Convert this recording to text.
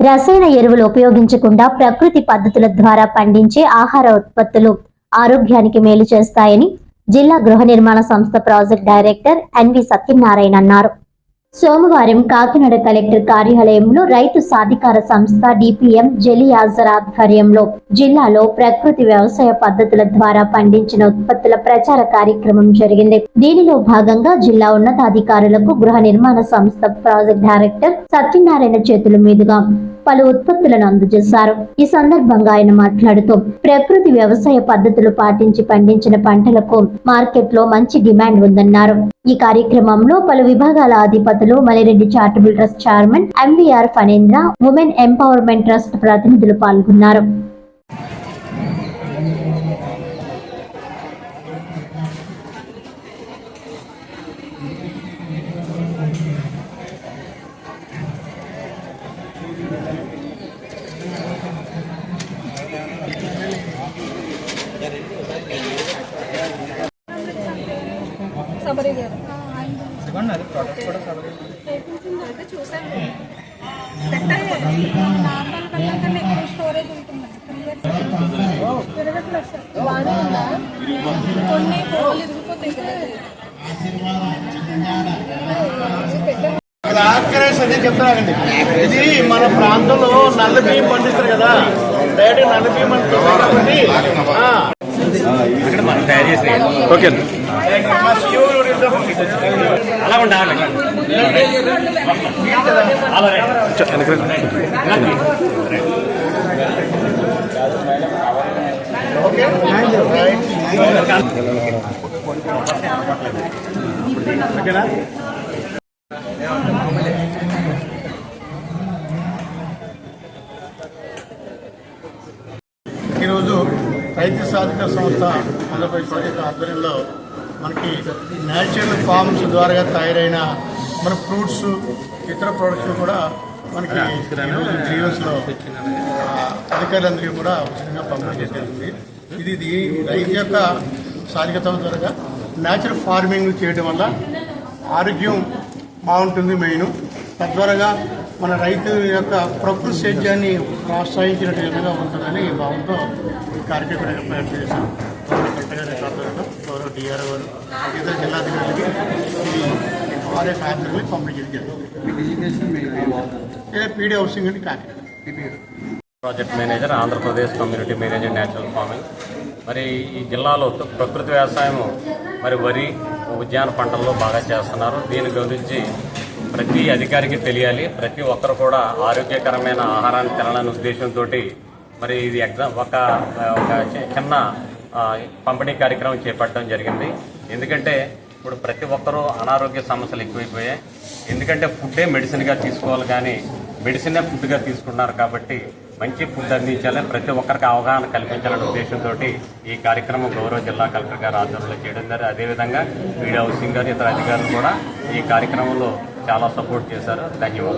రసాయన ఎరువులు ఉపయోగించకుండా ప్రకృతి పద్ధతుల ద్వారా పండించే ఆహార ఉత్పత్తులు ఆరోగ్యానికి మేలు చేస్తాయని జిల్లా గృహ నిర్మాణ సంస్థ ప్రాజెక్ట్ డైరెక్టర్ ఎన్వి సత్యనారాయణ అన్నారు. సోమవారం కాకినాడ కలెక్టర్ కార్యాలయంలో రైతు సాధికార సంస్థ డిపిఎం జలియాజర్ ఆధ్వర్యంలో జిల్లాలో ప్రకృతి వ్యవసాయ పద్ధతుల ద్వారా పండించిన ఉత్పత్తుల ప్రచార కార్యక్రమం జరిగింది. దీనిలో భాగంగా జిల్లా ఉన్నతాధికారులకు గృహ నిర్మాణ సంస్థ ప్రాజెక్ట్ డైరెక్టర్ సత్యనారాయణ చేతుల మీదుగా పలు ఉత్పత్తులను అందజేశారు. ఈ సందర్భంగా ఆయన మాట్లాడుతూ ప్రకృతి వ్యవసాయ పద్ధతులు పాటించి పండించిన పంటలకు మార్కెట్లో మంచి డిమాండ్ ఉందన్నారు. ఈ కార్యక్రమంలో పలు విభాగాల అధిపతులు Malireddy charitable trust chairman MVR Phanendra women empowerment trust ప్రతినిధులు పాల్గొన్నారు. సబరి గారు. ఇదిగోండి అది ప్రోడక్ట్ కూడా సబరి. చేపించింది అయితే చూసాను పెట్టాయి నార్మల్ కన్నా కన్నా ఎక్కువ స్టోరేజ్ ఉంటుంది తిరగట్లేదు సార్ బాగానే ఉందా? కొన్ని పోలు ఇరిగిపోతాయి కదా. ఆకరేస్ అదే చెప్తానండి ఇది మన ప్రాంతంలో నల్ల బియ్యం పండిస్తారు కదా. డైరెక్ట్ నల్ల బియ్యం పండిస్తారు. కాబట్టి ఆ. ఓకే. అలా ఉండాలి ఓకేనా ఈరోజు రైతు సాధిక సంస్థ ఆంధ్రప్రదేశ్ ప్రాజెక్ట్ ఆధ్వర్యంలో మనకి న్యాచురల్ ఫార్మ్స్ ద్వారా తయారైన మన ఫ్రూట్స్ ఇతర ప్రొడక్ట్స్ కూడా మనకి ఈరోజు జీవన్స్లో అధికారులందరికీ కూడా ఉచితంగా పంపిణీ చేసేది ఇది ఇది రైతు యొక్క సాధికత ద్వారా న్యాచురల్ ఫార్మింగ్ చేయడం వల్ల ఆరోగ్యం బాగుంటుంది మెయిన్. తద్వారా మన రైతు యొక్క ప్రకృతి సేద్యాన్ని ప్రోత్సహించినట్టు విధంగా ఉంటుందని ఈ భావంతో ఈ కార్యక్రమం ఏర్పాటు చేశాం. గౌరవ కలెక్టర్ గౌరవ డిఆర్ఓ గారు ఇతర జిల్లాధికారులకి ఇది జరిగింది. పీడీ హౌసింగ్ అండి project manager Andhra Pradesh community manager natural farming. మరి ఈ జిల్లాలో ప్రకృతి వ్యవసాయం మరి వరి ఉద్యాన పంటల్లో బాగా చేస్తున్నారు. దీని గురించి ప్రతి అధికారికి తెలియాలి. ప్రతి ఒక్కరు కూడా ఆరోగ్యకరమైన ఆహారాన్ని తినాలనే ఉద్దేశంతో మరి ఇది ఎగ్జామ్ ఒక ఒక చి- చిన్న పంపిణీ కార్యక్రమం చేపట్టడం జరిగింది. ఎందుకంటే ఇప్పుడు ప్రతి ఒక్కరూ అనారోగ్య సమస్యలు ఎక్కువైపోయాయి. ఎందుకంటే ఫుడ్డే మెడిసిన్గా తీసుకోవాలి కానీ మెడిసినే ఫుడ్గా తీసుకున్నారు కాబట్టి మంచి ఫుడ్ అందించాలని ప్రతి ఒక్కరికి అవగాహన కల్పించాలనే ఉద్దేశంతో ఈ కార్యక్రమం గౌరవ జిల్లా కలెక్టర్ గారు ఆధ్వర్యంలో చేయడం జరిగింది. అదేవిధంగా వీడియో హౌసింగ్ గారు ఇతర అధికారులు కూడా ఈ కార్యక్రమంలో చాలా సపోర్ట్ చేశారు. ధన్యవాదాలు